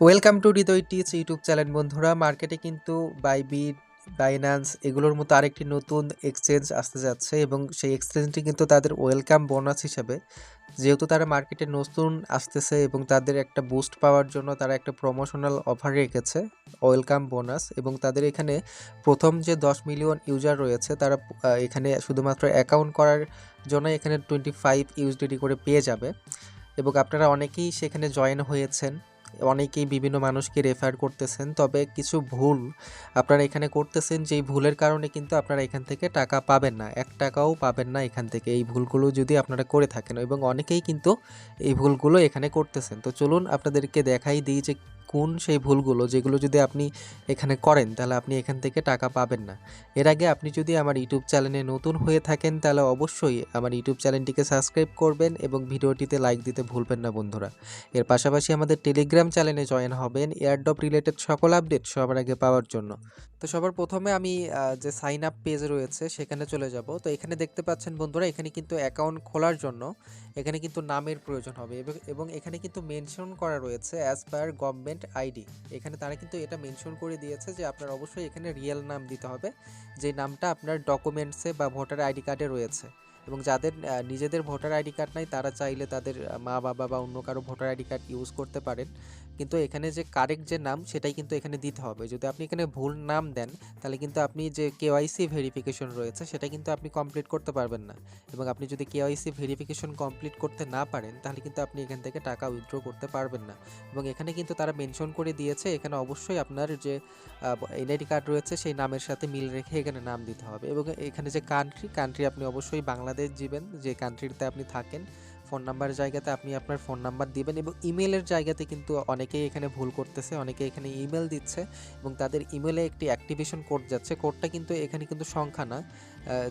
Welcome to Hridoy teach YouTube channel বন্ধুরা। মার্কেটে কিন্তু বাইবিট বাইন্যান্স এগুলোর মতো আরেকটি নতুন এক্সচেঞ্জ আসতে যাচ্ছে এবং সেই এক্সচেঞ্জটি কিন্তু তাদের ওয়েলকাম বোনাস হিসাবে। যেহেতু তারা মার্কেটে নতুন আসতেছে এবং তাদের একটা বুস্ট পাওয়ার জন্য তারা একটা প্রমোশনাল অফার রেখেছে ওয়েলকাম বোনাস এবং তাদের এখানে প্রথম যে দশ মিলিয়ন ইউজার রয়েছে, তারা এখানে শুধুমাত্র অ্যাকাউন্ট করার জন্য এখানে টোয়েন্টি ফাইভ ইউজডিডি করে পেয়ে যাবে। এবং আপনারা অনেকেই সেখানে জয়েন হয়েছেন। অনেকেই বিভিন্ন মানুষকে রেফার করতেছেন, তবে কিছু ভুল আপনারা এখানে করতেছেন, যেই ভুলের কারণে কিন্তু আপনারা এখান থেকে টাকা পাবেন না। এক টাকাও পাবেন না এখান থেকে। এই ভুলগুলো যদি আপনারা করে থাকেন এবং অনেকেই কিন্তু এই ভুলগুলো এখানে করতেছেন। তো চলুন আপনাদেরকে দেখাই, দিই যে কোন সেই ভুলগুলো যেগুলো যদি আপনি এখানে করেন, তাহলে আপনি এখান থেকে টাকা পাবেন না। এর আগে আপনি যদি আমার ইউটিউব চ্যানেলে নতুন হয়ে থাকেন, তাহলে অবশ্যই আমার ইউটিউব চ্যানেলটিকে সাবস্ক্রাইব করবেন এবং ভিডিওটিতে লাইক দিতে ভুলবেন না বন্ধুরা। এর পাশাপাশি আমাদের টেলিগ্রাম চ্যানেলে জয়েন হবেন এয়ারড্রপ রিলেটেড সকল আপডেট সবার আগে পাওয়ার জন্য। তো সবার প্রথমে আমি যে সাইন আপ পেজ রয়েছে, সেখানে চলে যাব। তো এখানে দেখতে পাচ্ছেন বন্ধুরা, এখানে কিন্তু অ্যাকাউন্ট খোলার জন্য এখানে কিন্তু নামের প্রয়োজন হবে এবং এখানে কিন্তু মেনশন করা রয়েছে অ্যাজ পার গভর্নমেন্ট আইডি এখানে তারা কিন্তু এটা মেনশন করে দিয়েছে যে আপনার অবশ্যই এখানে রিয়েল নাম দিতে হবে, যে নামটা আপনার ডকুমেন্টসে বা ভোটার আইডি কার্ডে রয়েছে। এবং যাদের নিজেদের ভোটার আইডি কার্ড নাই, তারা চাইলে তাদের মা বাবা বা অন্য কারও ভোটার আইডি কার্ড ইউজ করতে পারেন। কিন্তু এখানে যে কারেক্ট যে নাম সেটাই কিন্তু এখানে দিতে হবে। যদি আপনি এখানে ভুল নাম দেন, তাহলে কিন্তু আপনি যে কেওয়াইসি ভেরিফিকেশন রয়েছে, সেটা কিন্তু আপনি কমপ্লিট করতে পারবেন না। এবং আপনি যদি কেওয়াইসি ভেরিফিকেশন কমপ্লিট করতে না পারেন, তাহলে কিন্তু আপনি এখান থেকে টাকা উইথড্র করতে পারবেন না। এবং এখানে কিন্তু তারা মেনশন করে দিয়েছে, এখানে অবশ্যই আপনার যে এনআইডি কার্ড রয়েছে, সেই নামের সাথে মিল রেখে এখানে নাম দিতে হবে। এবং এখানে যে কান্ট্রি কান্ট্রি আপনি অবশ্যই বাংলাদেশ দিবেন যে কান্ট্রিতে আপনি থাকেন ফোন নাম্বার জায়গাতে আপনি আপনার ফোন নাম্বার দিবেন এবং ইমেলের জায়গাতে কিন্তু অনেকেই এখানে ভুল করতেছে অনেকে এখানে ইমেল দিচ্ছে এবং তাদের ইমেলে একটি অ্যাক্টিভেশন কোড যাচ্ছে। কোডটা কিন্তু এখানে কিন্তু সংখ্যা না।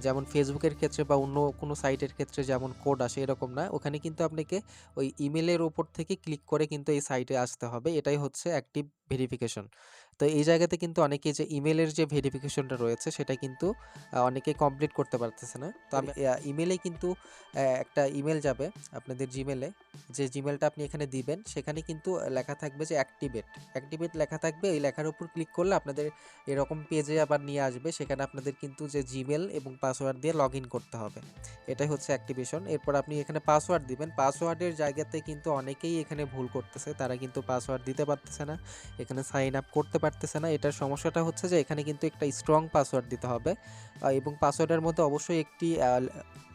যেমন ফেসবুকের ক্ষেত্রে বা অন্য কোনো সাইটের ক্ষেত্রে যেমন কোড আসে এরকম না। ওখানে কিন্তু আপনাকে ওই ইমেলের ওপর থেকে ক্লিক করে কিন্তু এই সাইটে আসতে হবে। এটাই হচ্ছে অ্যাক্টিভ ভেরিফিকেশন তো এই জায়গাতে কিন্তু অনেকে যে ইমেলের যে ভেরিফিকেশনটা রয়েছে সেটা কিন্তু অনেকে কমপ্লিট করতে পারতেছে না। তো আমি ইমেলে কিন্তু একটা ইমেল যাবে আপনাদের জিমেলে যে জিমেলটা আপনি এখানে দিবেন সেখানে কিন্তু লেখা থাকবে যে অ্যাক্টিভেট অ্যাক্টিভেট লেখা থাকবে এই লেখার উপর ক্লিক করলে আপনাদের এরকম পেজে আবার নিয়ে আসবে সেখানে আপনাদের কিন্তু যে জিমেল এবং পাসওয়ার্ড দিয়ে লগ ইন করতে হবে। এটাই হচ্ছে অ্যাক্টিভেশন এরপর আপনি এখানে পাসওয়ার্ড দিবেন। পাসওয়ার্ডের জায়গাতে কিন্তু অনেকেই এখানে ভুল করতেছে তারা কিন্তু পাসওয়ার্ড দিতে পারতেছে না। এখানে সাইন আপ করতে পারতেছে না। এটার সমস্যাটা হচ্ছে যে এখানে কিন্তু একটা স্ট্রং পাসওয়ার্ড দিতে হবে। এবং পাসওয়ার্ডের মধ্যে অবশ্যই একটি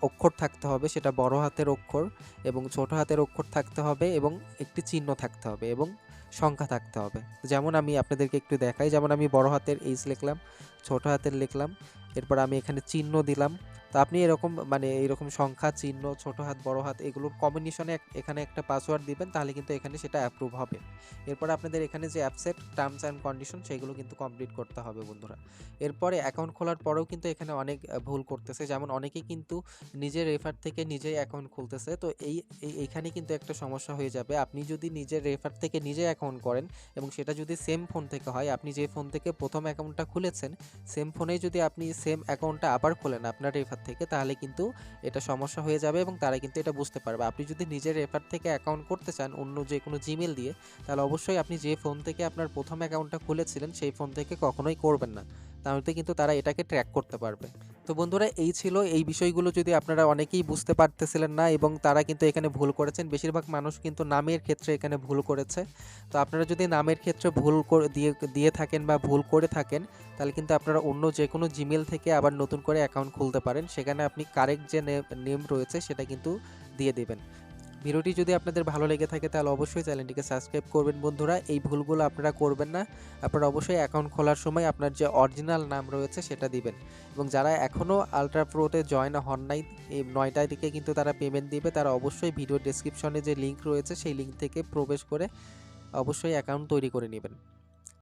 অক্ষর থাকতে হবে। সেটা বড় হাতের অক্ষর এবং ছোট হাতের অক্ষর থাকতে হবে এবং একটি চিহ্ন থাকতে হবে এবং সংখ্যা থাকতে হবে। যেমন আমি আপনাদেরকে একটু দেখাই। যেমন আমি বড় হাতের এইচ লিখলাম, ছোট হাতের লিখলাম এরপর আমি এখানে চিহ্ন দিলাম। তো আপনি এরকম মানে এরকম সংখ্যা, চিহ্ন, ছোট হাত, বড় হাত, এগুলোর কম্বিনেশনে এখানে একটা পাসওয়ার্ড দিবেন, তাহলে কিন্তু এখানে সেটা অ্যাপ্রুভ হবে। এরপর আপনাদের এখানে যে অ্যাপসেট টার্মস অ্যান্ড কন্ডিশন সেগুলো কিন্তু কমপ্লিট করতে হবে বন্ধুরা। এরপরে অ্যাকাউন্ট খোলার পরেও কিন্তু এখানে অনেক ভুল করতেছে। যেমন অনেকেই কিন্তু নিজের রেফার থেকে নিজেই অ্যাকাউন্ট খুলতেছে। তো এই, এই- এইখানে কিন্তু একটা সমস্যা হয়ে যাবে। আপনি যদি নিজের রেফার থেকে নিজে অ্যাকাউন্ট করেন এবং সেটা যদি সেম ফোন থেকে হয়, আপনি যে ফোন থেকে প্রথম অ্যাকাউন্টটা খুলেছেন সেম ফোনেই যদি আপনি সেম অ্যাকাউন্টটা আবার খোলেন আপনার রেফার থেকে, তাহলে কিন্তু এটা সমস্যা হয়ে যাবে এবং তারা কিন্তু এটা বুঝতে পারবে। আপনি যদি নিজের রেফার থেকে অ্যাকাউন্ট করতে চান অন্য যে কোনো জিমেল দিয়ে, তাহলে অবশ্যই আপনি যে ফোন থেকে আপনার প্রথম অ্যাকাউন্টটা খুলেছিলেন, সেই ফোন থেকে কখনোই করবেন না। তাহলে কিন্তু তারা এটাকে ট্র্যাক করতে পারবে। তো বন্ধুরা, এই ছিল এই বিষয়গুলো যদি আপনারা অনেকেই বুঝতে পারতেছিলেন না এবং তারা কিন্তু এখানে ভুল করেছেন, বেশিরভাগ মানুষ কিন্তু নামের ক্ষেত্রে এখানে ভুল করেছে। তো আপনারা যদি নামের ক্ষেত্রে ভুল দিয়ে দিয়ে থাকেন বা ভুল করে থাকেন, তাহলে কিন্তু আপনারা অন্য যে কোনো জিমেল থেকে আবার নতুন করে অ্যাকাউন্ট খুলতে পারেন। সেখানে আপনি কারেক্ট যে নেম রয়েছে সেটা কিন্তু দিয়ে দেবেন। ভিডিওটি যদি আপনাদের ভালো লেগে থাকে তাহলে অবশ্যই চ্যানেলটিকে সাবস্ক্রাইব করবেন বন্ধুরা। এই ভুলগুলো আপনারা করবেন না। আপনারা অবশ্যই অ্যাকাউন্ট খোলার সময় আপনার যে অরিজিনাল নাম রয়েছে সেটা দিবেন। এবং যারা এখনও আলট্রা প্রোতে জয়েন হন নাই, এই নয়টা দিকে কিন্তু তারা পেমেন্ট দিবে। তারা অবশ্যই ভিডিও ডেসক্রিপশনে যে লিঙ্ক রয়েছে সেই লিঙ্ক থেকে প্রবেশ করে অবশ্যই অ্যাকাউন্ট তৈরি করে নেবেন।